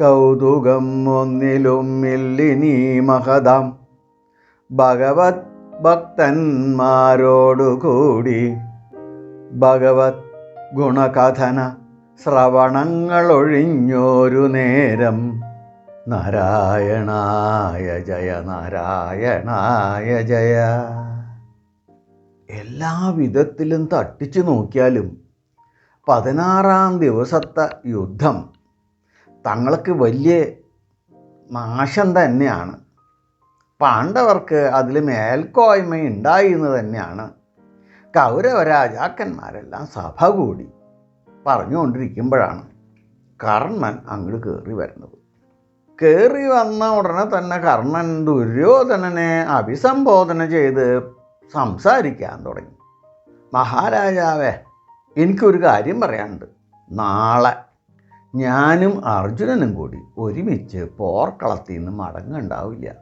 കൗതുകം ഒന്നിലും മില്ലിനി മഹദം. ഭഗവത് ഭക്തന്മാരോടുകൂടി ഭഗവത് ഗുണകഥന ശ്രവണങ്ങളൊഴിഞ്ഞോരു നേരം. നാരായണായ ജയ നാരായണായ ജയ. എല്ലാ വിധത്തിലും തട്ടിച്ചു നോക്കിയാലും പതിനാറാം ദിവസത്തെ യുദ്ധം തങ്ങൾക്ക് വലിയ നാശം തന്നെയാണ്. പാണ്ഡവർക്ക് അതിൽ മേൽക്കോയ്മ ഉണ്ടായി എന്ന് തന്നെയാണ്. കൗരവ രാജാക്കന്മാരെല്ലാം സഭ കൂടി പറഞ്ഞുകൊണ്ടിരിക്കുമ്പോഴാണ് കർണൻ അങ്ങോട്ട് കയറി വരുന്നത്. കയറി വന്ന ഉടനെ തന്നെ കർണൻ ദുര്യോധനനെ അഭിസംബോധന ചെയ്ത് സംസാരിക്കാൻ തുടങ്ങി. മഹാരാജാവേ എനിക്കൊരു കാര്യം പറയാനുണ്ട്. നാളെ ഞാനും അർജുനനും കൂടി ഒരുമിച്ച് പോർക്കളത്തിൽ നിന്ന് മടങ്ങുണ്ടാവില്ല.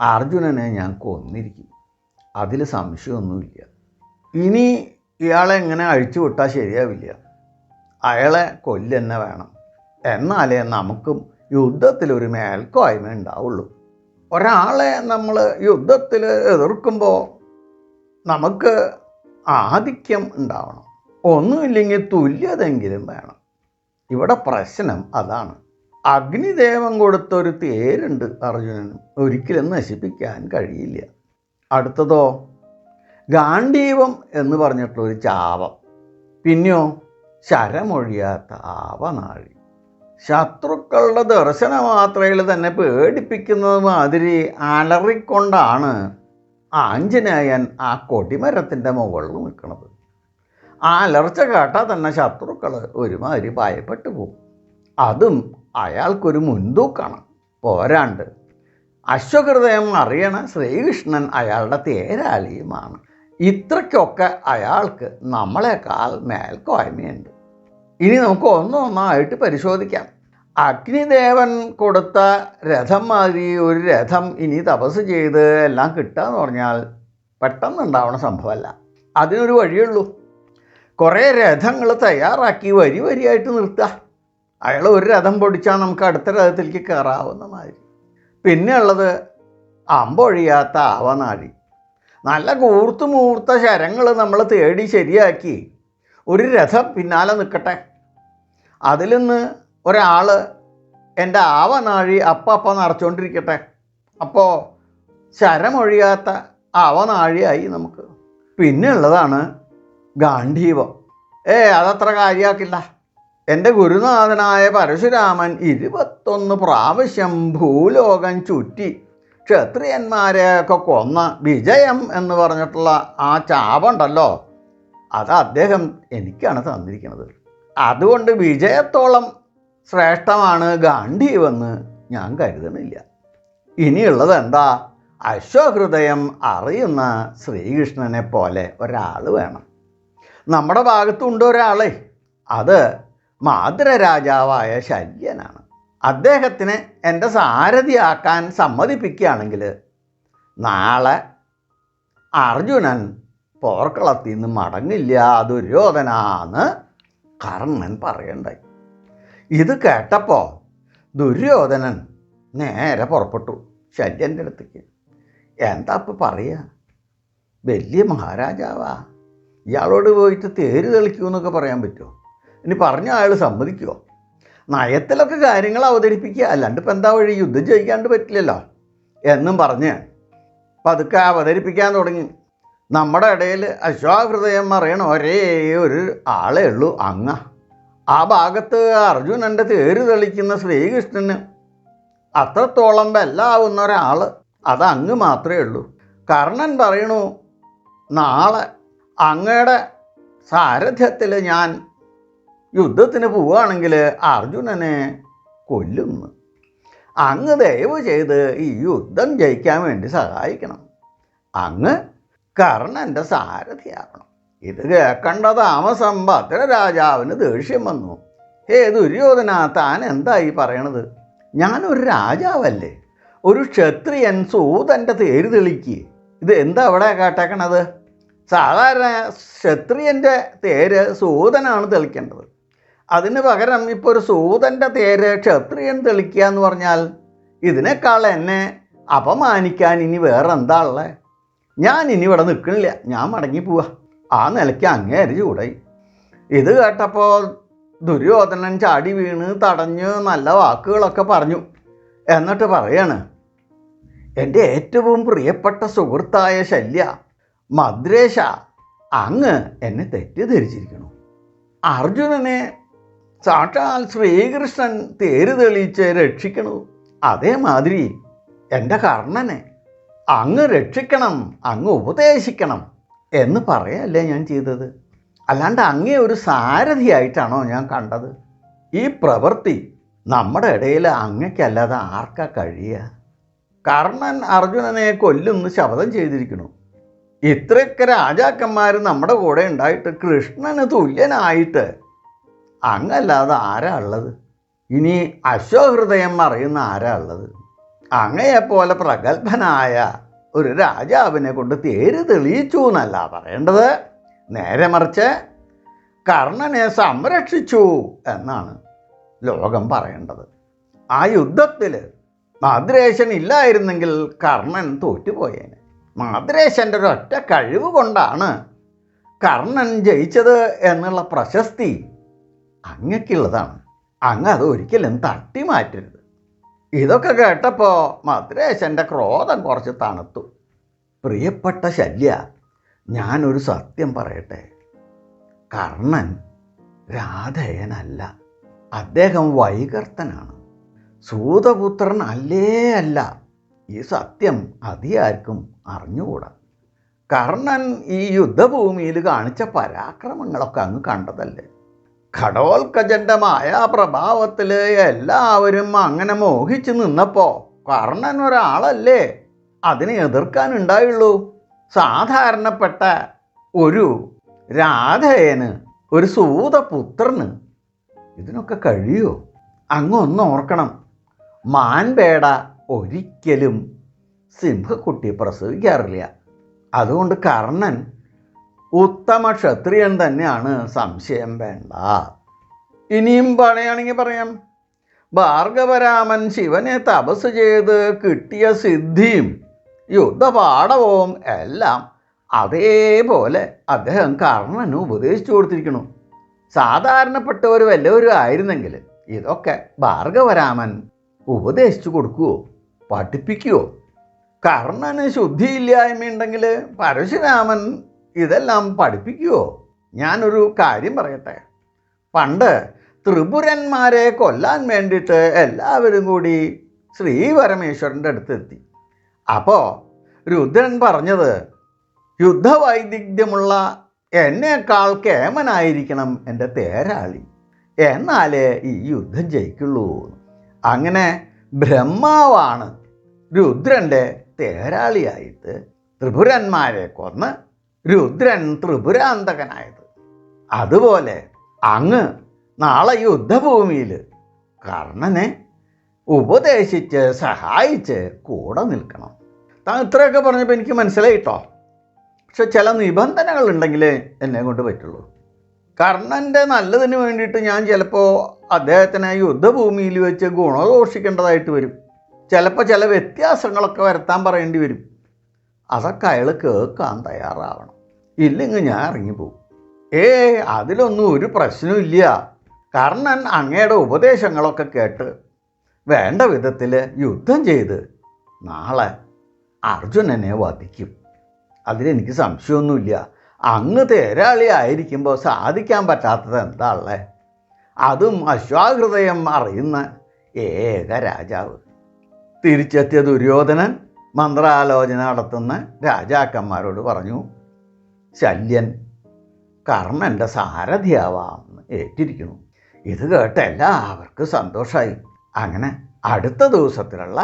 അർജുനനെ ഞാൻ കൊന്നിരിക്കും. അതിൽ സംശയമൊന്നുമില്ല. ഇനി ഇയാളെ എങ്ങനെ അഴിച്ചു വിട്ടാൽ ശരിയാവില്ല. അയാളെ കൊല്ലെന്നെ വേണം. എന്നാലേ നമുക്കും യുദ്ധത്തിലൊരു മേൽക്കോയ്മ ഉണ്ടാവുള്ളൂ. ഒരാളെ നമ്മൾ യുദ്ധത്തിൽ എതിർക്കുമ്പോൾ നമുക്ക് ആധിക്യം ഉണ്ടാവണം. ഒന്നുമില്ലെങ്കിൽ തുല്യതെങ്കിലും വേണം. ഇവിടെ പ്രശ്നം അതാണ്. അഗ്നിദേവൻ കൊടുത്തൊരു തേരുണ്ട് അർജുനന്. ഒരിക്കലും നശിപ്പിക്കാൻ കഴിയില്ല. അടുത്തതോ? ഗാന്ധീവം എന്ന് പറഞ്ഞിട്ടുള്ളൊരു ചാവം പിന്നെയോ? ശരമൊഴിയാത്ത ആവനാഴി. ശത്രുക്കളുടെ ദർശന മാത്രയിൽ തന്നെ പേടിപ്പിക്കുന്നത് മാതിരി അലറിക്കൊണ്ടാണ് ആഞ്ജനേയൻ ആ കൊടിമരത്തിന്റെ മുകളിൽ നിൽക്കുന്നത് ആ അലർച്ച കേട്ടാൽ തന്നെ ശത്രുക്കൾ ഒരുമാതിരി ഭയപ്പെട്ടു പോകും അതും അയാൾക്കൊരു മുൻതൂക്കാണ്. പോരാണ്ട്. അശ്വഹൃദയം അറിയണ ശ്രീകൃഷ്ണൻ അയാളുടെ തേരാളിയുമാണ്. ഇത്രയ്ക്കൊക്കെ അയാൾക്ക് നമ്മളെക്കാൾ മേൽക്കോയ്മയുണ്ട്. ഇനി നമുക്ക് ഒന്നൊന്നായിട്ട് പരിശോധിക്കാം. അഗ്നിദേവൻ കൊടുത്ത രഥം മാതിരി ഒരു രഥം ഇനി തപസ് ചെയ്ത് എല്ലാം കിട്ടുക എന്ന് പറഞ്ഞാൽ പെട്ടെന്നുണ്ടാവണ സംഭവമല്ല. അതിനൊരു വഴിയുള്ളൂ കുറേ രഥങ്ങൾ തയ്യാറാക്കി വരി വരിയായിട്ട് നിർത്തുക അയാൾ ഒരു രഥം പൊടിച്ചാൽ നമുക്ക് അടുത്ത രഥത്തിലേക്ക് കയറാവുന്ന മാതിരി. പിന്നെ ഉള്ളത് അമ്പൊഴിയാത്ത ആവനാഴി. നല്ല കൂർത്ത് മൂർത്ത ശരങ്ങൾ നമ്മൾ തേടി ശരിയാക്കി ഒരു രഥം പിന്നാലെ നിൽക്കട്ടെ അതിൽ നിന്ന് ഒരാൾ എന്റെ ആവനാഴി അപ്പം അപ്പം നിറച്ചുകൊണ്ടിരിക്കട്ടെ അപ്പോൾ ശരമൊഴിയാത്ത ആവനാഴിയായി നമുക്ക്. പിന്നെ ഉള്ളതാണ് ഗാന്ധീവം. ഏ അതത്ര കാര്യമാക്കില്ല എന്റെ ഗുരുനാഥനായ പരശുരാമൻ ഇരുപത്തൊന്ന് പ്രാവശ്യം ഭൂലോകം ചുറ്റി ക്ഷത്രിയന്മാരെയൊക്കെ കൊന്ന വിജയം എന്ന് പറഞ്ഞിട്ടുള്ള ആ ചാവുണ്ടല്ലോ. അത് അദ്ദേഹം എനിക്കാണ് തന്നിരിക്കുന്നത്. അതുകൊണ്ട് വിജയത്തോളം ശ്രേഷ്ഠമാണ് ഗാന്ധീവെന്ന് ഞാൻ കരുതണില്ല ഇനിയുള്ളത് എന്താ? അശ്വഹൃദയം അറിയുന്ന ശ്രീകൃഷ്ണനെ പോലെ ഒരാൾ വേണം. നമ്മുടെ ഭാഗത്തുണ്ട് ഒരാളെ. അത് മാതൃരാജാവായ ശല്യനാണ് അദ്ദേഹത്തിന് എന്റെ സാരഥിയാക്കാൻ സമ്മതിപ്പിക്കുകയാണെങ്കിൽ നാളെ അർജുനൻ പോർക്കളത്തിൽ നിന്ന് മടങ്ങില്ല ദുര്യോധനാന്ന് കർണൻ പറയണ്ടായി. ഇത് കേട്ടപ്പോൾ ദുര്യോധനൻ നേരെ പുറപ്പെട്ടു ശല്യന്റെ അടുത്തേക്ക്. എന്താ ഇപ്പം പറയുക വലിയ മഹാരാജാവാ. ഇയാളോട് പോയിട്ട് തേര് തെളിക്കൂ എന്നൊക്കെ പറയാൻ പറ്റുമോ? ഇനി പറഞ്ഞ അയാൾ സമ്മതിക്കുമോ നയത്തിലൊക്കെ കാര്യങ്ങൾ അവതരിപ്പിക്കുക അല്ലാണ്ട് ഇപ്പം എന്താ വഴി? യുദ്ധം ജയിക്കാണ്ട് പറ്റില്ലല്ലോ. എന്നും പറഞ്ഞ് പതുക്കെ അവതരിപ്പിക്കാൻ തുടങ്ങി. നമ്മുടെ ഇടയിൽ അശ്വാഹൃദയം അറിയണ ഒരേ ഒരു ആളേ ഉള്ളൂ അങ്ങ. ആ ഭാഗത്ത് അർജുനന്റെ തേര് തെളിക്കുന്ന ശ്രീകൃഷ്ണന് അത്രത്തോളം ബെല്ലാവുന്ന ഒരാൾ അത് അങ്ങ് മാത്രമേ ഉള്ളൂ. കർണൻ പറയണു നാളെ അങ്ങയുടെ സാരഥ്യത്തിൽ ഞാൻ യുദ്ധത്തിന് പോവുകയാണെങ്കിൽ അർജുനനെ കൊല്ലുന്നു. അങ്ങ് ദയവ് ചെയ്ത് ഈ യുദ്ധം ജയിക്കാൻ വേണ്ടി സഹായിക്കണം. അങ്ങ് കർണന്റെ സാരഥിയാകണം. ഇത് കേൾക്കേണ്ട താമസം ഭദ്രരാജാവിന് ദേഷ്യം വന്നു. ഹേ ദുര്യോധന താൻ എന്തായി പറയണത്? ഞാനൊരു രാജാവല്ലേ? ഒരു ക്ഷത്രിയൻ സൂതന്റെ തേര് തെളിക്ക്. ഇത് എന്താ അവിടെ കേട്ടേക്കണത്? സാധാരണ ക്ഷത്രിയന്റെ തേര് സൂതനാണ് തെളിക്കേണ്ടത്. അതിന് പകരം ഇപ്പോൾ ഒരു സൂതന്റെ തേര് ക്ഷത്രിയൻ തെളിക്കുക എന്ന് പറഞ്ഞാൽ ഇതിനേക്കാൾ എന്നെ അപമാനിക്കാൻ ഇനി വേറെ എന്താ ഉള്ളത് ഞാൻ ഇനി ഇവിടെ നിൽക്കണില്ല. ഞാൻ മടങ്ങി പോവാ. ആ നിലയ്ക്ക് അങ്ങേര് ചൂടായി. ഇത് കേട്ടപ്പോൾ ദുര്യോധനൻ ചാടി വീണ് തടഞ്ഞ് നല്ല വാക്കുകളൊക്കെ പറഞ്ഞു. എന്നിട്ട് പറയാണ് എന്റെ ഏറ്റവും പ്രിയപ്പെട്ട സുഹൃത്തായ ശല്യ മദ്രേശ. അങ്ങ് എന്നെ തെറ്റിദ്ധരിച്ചിരിക്കുന്നു അർജുനനെ സാക്ഷാൽ ശ്രീകൃഷ്ണൻ തേര് തെളിയിച്ച് രക്ഷിക്കണു. അതേമാതിരി എന്റെ കർണനെ അങ്ങ് രക്ഷിക്കണം അങ്ങ് ഉപദേശിക്കണം എന്ന് പറയല്ലേ ഞാൻ ചെയ്തത്. അല്ലാണ്ട് അങ്ങേ ഒരു സാരഥിയായിട്ടാണോ ഞാൻ കണ്ടത്. ഈ പ്രവൃത്തി നമ്മുടെ ഇടയിൽ അങ്ങക്കല്ലാതെ ആർക്കാ കഴിയുക? കർണൻ അർജുനനെ കൊല്ലുന്നു ശബ്ദം ചെയ്തിരിക്കുന്നു ഇത്രയൊക്കെ രാജാക്കന്മാർ നമ്മുടെ കൂടെ ഉണ്ടായിട്ട് കൃഷ്ണന് തുല്യനായിട്ട്. അങ്ങല്ലാതെ ആരാ ഉള്ളത്? ഇനി അശ്വഹൃദയം അറിയുന്ന ആരാ ഉള്ളത്? അങ്ങയെപ്പോലെ പ്രഗത്ഭനായ ഒരു രാജാവിനെ കൊണ്ട് തേര് തെളിയിച്ചു എന്നല്ല പറയേണ്ടത്. നേരെ മറിച്ച് കർണനെ സംരക്ഷിച്ചു എന്നാണ് ലോകം പറയേണ്ടത്. ആ യുദ്ധത്തിൽ മദ്രേശൻ ഇല്ലായിരുന്നെങ്കിൽ കർണൻ തോറ്റുപോയേനെ. മാദ്രേശന്റെ ഒരൊറ്റ കഴിവ് കൊണ്ടാണ് കർണൻ ജയിച്ചത് എന്നുള്ള പ്രശസ്തി അങ്ങക്കുള്ളതാണ്. അങ്ങ് അത് ഒരിക്കലും തട്ടി മാറ്റരുത്. ഇതൊക്കെ കേട്ടപ്പോൾ മദ്രേശന്റെ ക്രോധം കുറച്ച് തണുത്തു. പ്രിയപ്പെട്ട ശല്യ ഞാനൊരു സത്യം പറയട്ടെ. കർണൻ രാധേയനല്ല അദ്ദേഹം വൈകർത്തനാണ്. സൂതപുത്രൻ അല്ലേ അല്ല ഈ സത്യം അതിയാർക്കും അറിഞ്ഞുകൂടാ. കർണൻ ഈ യുദ്ധഭൂമിയിൽ കാണിച്ച പരാക്രമങ്ങളൊക്കെ അങ്ങ് കണ്ടതല്ലേ? ഘടോത്കജന്റെ പ്രഭാവത്തിൽ എല്ലാവരും അങ്ങനെ മോഹിച്ചു നിന്നപ്പോൾ കർണൻ ഒരാളല്ലേ അതിനെ എതിർക്കാനുണ്ടായുള്ളൂ സാധാരണപ്പെട്ട ഒരു രാധയന് ഒരു സൂതപുത്രന് ഇതിനൊക്കെ കഴിയോ? അങ്ങൊന്നോർക്കണം മാൻപേട ഒരിക്കലും സിംഹക്കുട്ടി പ്രസവിക്കാറില്ല. അതുകൊണ്ട് കർണൻ ഉത്തമ ക്ഷത്രിയൻ തന്നെയാണ് സംശയം വേണ്ട. ഇനിയും പറയുകയാണെങ്കിൽ പറയാം. ഭാർഗവരാമൻ ശിവനെ തപസ് ചെയ്ത് കിട്ടിയ സിദ്ധിയും യുദ്ധപാഠവും എല്ലാം അതേപോലെ അദ്ദേഹം കർണന് ഉപദേശിച്ചു കൊടുത്തിരിക്കണു സാധാരണപ്പെട്ടവർ വല്ലവരും ആയിരുന്നെങ്കിൽ ഇതൊക്കെ ഭാർഗവരാമൻ ഉപദേശിച്ചു കൊടുക്കുവോ? പഠിപ്പിക്കുവോ കർണന് ശുദ്ധിയില്ലായ്മയുണ്ടെങ്കിൽ പരശുരാമൻ ഇതെല്ലാം പഠിപ്പിക്കുവോ ഞാനൊരു കാര്യം പറയട്ടെ. പണ്ട് ത്രിപുരന്മാരെ കൊല്ലാൻ വേണ്ടിയിട്ട് എല്ലാവരും കൂടി ശ്രീ പരമേശ്വരന്റെ അടുത്തെത്തി. അപ്പോൾ രുദ്രൻ പറഞ്ഞത് യുദ്ധവൈദഗ്ധ്യമുള്ള എന്നേക്കാൾ കേമനായിരിക്കണം എന്റെ തേരാളി. എന്നാലേ ഈ യുദ്ധം ജയിക്കുള്ളൂ. അങ്ങനെ ബ്രഹ്മാവാണ് രുദ്രന്റെ തേരാളിയായിട്ട് ത്രിപുരന്മാരെ കൊന്ന് രുദ്രൻ ത്രിപുരാന്തകനായത്. അതുപോലെ അങ്ങ് നാളെ യുദ്ധഭൂമിയിൽ കർണനെ ഉപദേശിച്ച് സഹായിച്ച് കൂടെ നിൽക്കണം. താൻ ഇത്രയൊക്കെ പറഞ്ഞപ്പോൾ എനിക്ക് മനസ്സിലായിട്ടോ പക്ഷെ ചില നിബന്ധനകൾ ഉണ്ടെങ്കിൽ എന്നെ കൊണ്ട് പറ്റുള്ളൂ. കർണന്റെ നല്ലതിന് വേണ്ടിയിട്ട് ഞാൻ ചിലപ്പോൾ അദ്ദേഹത്തിനെ യുദ്ധഭൂമിയിൽ വെച്ച് ഗുണദോഷിക്കേണ്ടതായിട്ട് വരും. ചിലപ്പോൾ ചില വ്യത്യാസങ്ങളൊക്കെ വരുത്താൻ പറയേണ്ടി വരും. അതൊക്കെ അയാൾ കേൾക്കാൻ തയ്യാറാവണം. ഇല്ലെങ്കിൽ ഞാൻ ഇറങ്ങി പോകും ഏ അതിലൊന്നും ഒരു പ്രശ്നമില്ല കർണൻ അങ്ങയുടെ ഉപദേശങ്ങളൊക്കെ കേട്ട് വേണ്ട വിധത്തിൽ യുദ്ധം ചെയ്ത് നാളെ അർജുനനെ വധിക്കും. അതിലെനിക്ക് സംശയമൊന്നുമില്ല. അങ്ങ് തേരാളി ആയിരിക്കുമ്പോൾ സാധിക്കാൻ പറ്റാത്തത് എന്താ ഉള്ളത് അതും അശ്വാഹൃദയം അറിയുന്ന ഏക രാജാവ്. തിരിച്ചെത്തിയ ദുര്യോധനൻ മന്ത്രാലോചന നടത്തുന്ന രാജാക്കന്മാരോട് പറഞ്ഞു ശല്യൻ കർണന്റെ സാരഥിയാവാമെന്ന് ഏറ്റിരിക്കുന്നു. ഇത് കേട്ട് എല്ലാവർക്കും സന്തോഷമായി അങ്ങനെ അടുത്ത ദിവസത്തിലുള്ള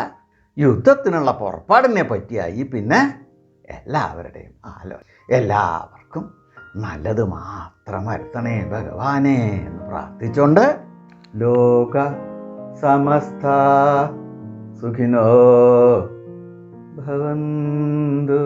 യുദ്ധത്തിനുള്ള പുറപ്പാടിനെ പറ്റിയായി പിന്നെ എല്ലാവരുടെയും ആലോ എല്ലാവർക്കും നല്ലത് മാത്രം വരുത്തണേ ഭഗവാനെ എന്ന് പ്രാർത്ഥിച്ചുകൊണ്ട് ലോക സമസ്ത सुखिनो भवन्तु।